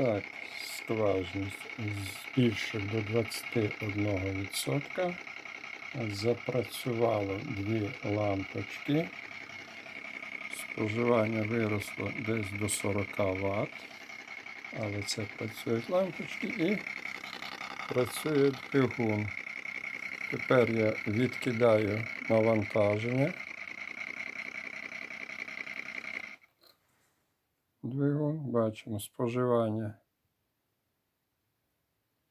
Так, скважність збільшив до 21%. Запрацювало дві лампочки. Споживання виросло десь до 40 Вт. Але це працюють лампочки і працює двигун. Тепер я відкидаю навантаження. Двигун, бачимо споживання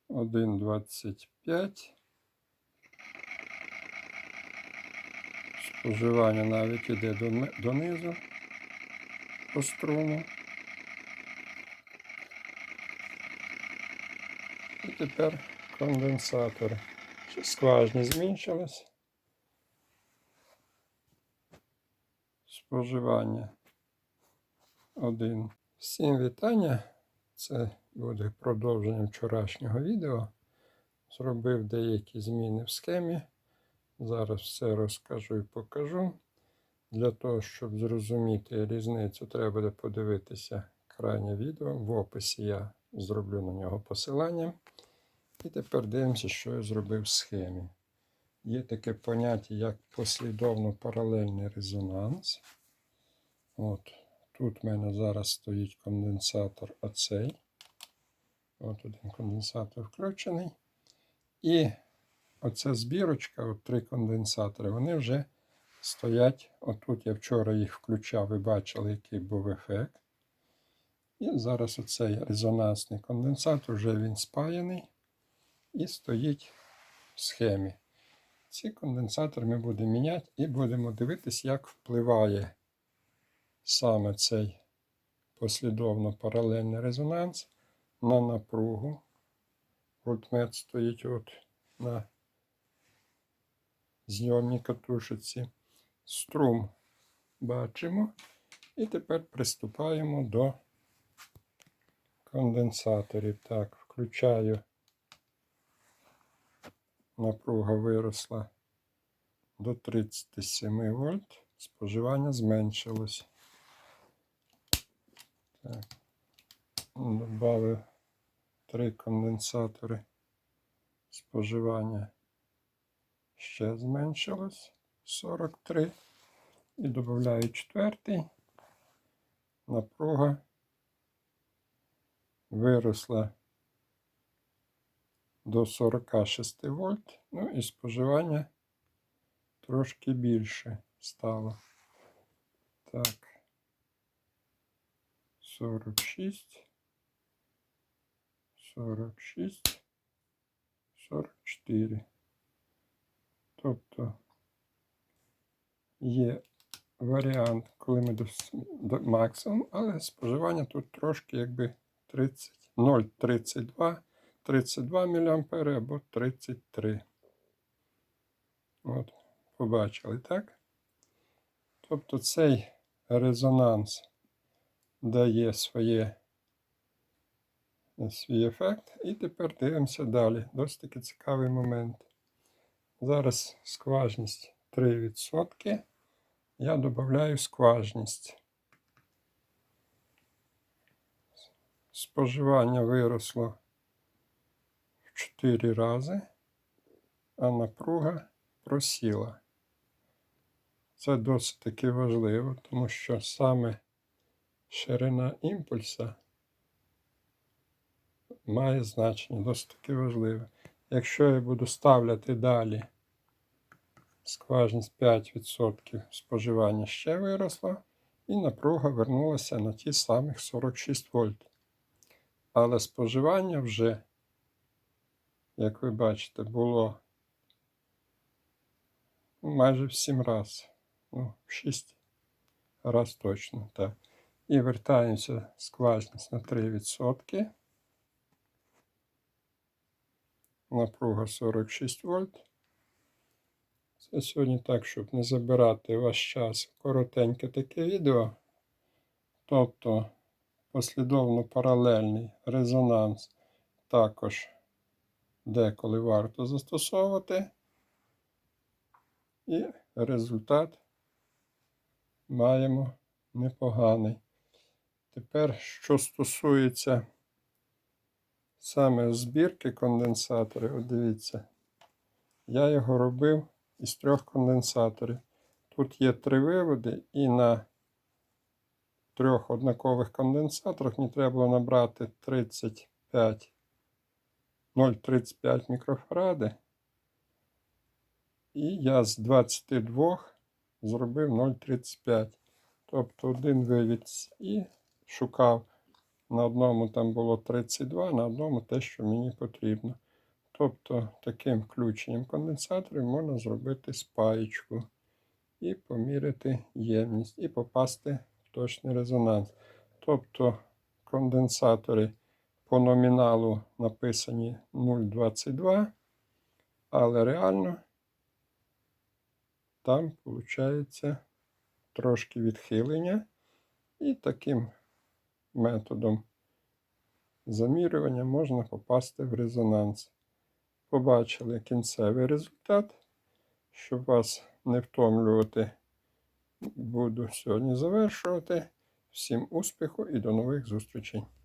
1,25. Споживання навіть іде донизу по струму. І тепер конденсатор. Скважні зменшилось. Споживання 1. Всім вітання. Це буде продовженням вчорашнього відео. Зробив деякі зміни в схемі. Зараз все розкажу і покажу. Для того, щоб зрозуміти різницю, треба буде подивитися крайнє відео. В описі я зроблю на нього посилання. І тепер дивимося, що я зробив в схемі. Є таке поняття, як послідовно паралельний резонанс. От. Тут в мене зараз стоїть конденсатор оцей. От один конденсатор включений. І оця збірочка, от три конденсатори, вони вже стоять. Отут я вчора їх включав, ви бачили, який був ефект. І зараз оцей резонансний конденсатор, вже він спаяний і стоїть в схемі. Ці конденсатори ми будемо міняти і будемо дивитися, як впливає саме цей послідовно паралельний резонанс на напругу. Вольтмет стоїть от на зйомній катушиці. Струм бачимо. І тепер приступаємо до конденсаторів. Так, включаю. Напруга виросла до 37 вольт. Споживання зменшилось. Так. Добавив три конденсатори. Споживання ще зменшилось 43. І додаю четвертий. Напруга виросла до 46 вольт. Ну і споживання трошки більше стало. Так. 46, 46, 44. Тобто є варіант, коли ми до, до максимум, але споживання тут трошки якби 30, 0,32, 32 мА або 33. От, побачили, так? Тобто цей резонанс дає своє, свій ефект. І тепер дивимося далі. Досить таки цікавий момент. Зараз скважність 3%. Я додаю скважність. Споживання виросло в 4 рази, а напруга просіла. Це досить таки важливо, тому що саме ширина імпульса має значення досить таки важливе. Якщо я буду ставляти далі скважність 5% споживання ще виросла, і напруга вернулася на ті самих 46 вольт. Але споживання вже, як ви бачите, було майже в 7 разів. Ну, в 6 раз точно, так. І вертаємося скважність на 3%. Напруга 46 вольт. Це сьогодні так, щоб не забирати ваш час. Коротеньке таке відео. Тобто послідовно паралельний резонанс також деколи варто застосовувати. І результат маємо непоганий. Тепер, що стосується саме збірки конденсатори, от дивіться, я його робив із трьох конденсаторів. Тут є три виводи, і на трьох однакових конденсаторах мені треба було набрати 35 0,35 мікрофаради. І я з 22 зробив 0,35. Тобто один вивід і шукав. На одному там було 32, на одному те, що мені потрібно. Тобто таким включенням конденсаторів можна зробити спаєчку і поміряти ємність, і попасти в точний резонанс. Тобто конденсатори по номіналу написані 0,22, але реально там виходить трошки відхилення. І таким методом замірювання можна попасти в резонанс. Побачили кінцевий результат. Щоб вас не втомлювати, буду сьогодні завершувати. Всім успіху і до нових зустрічей!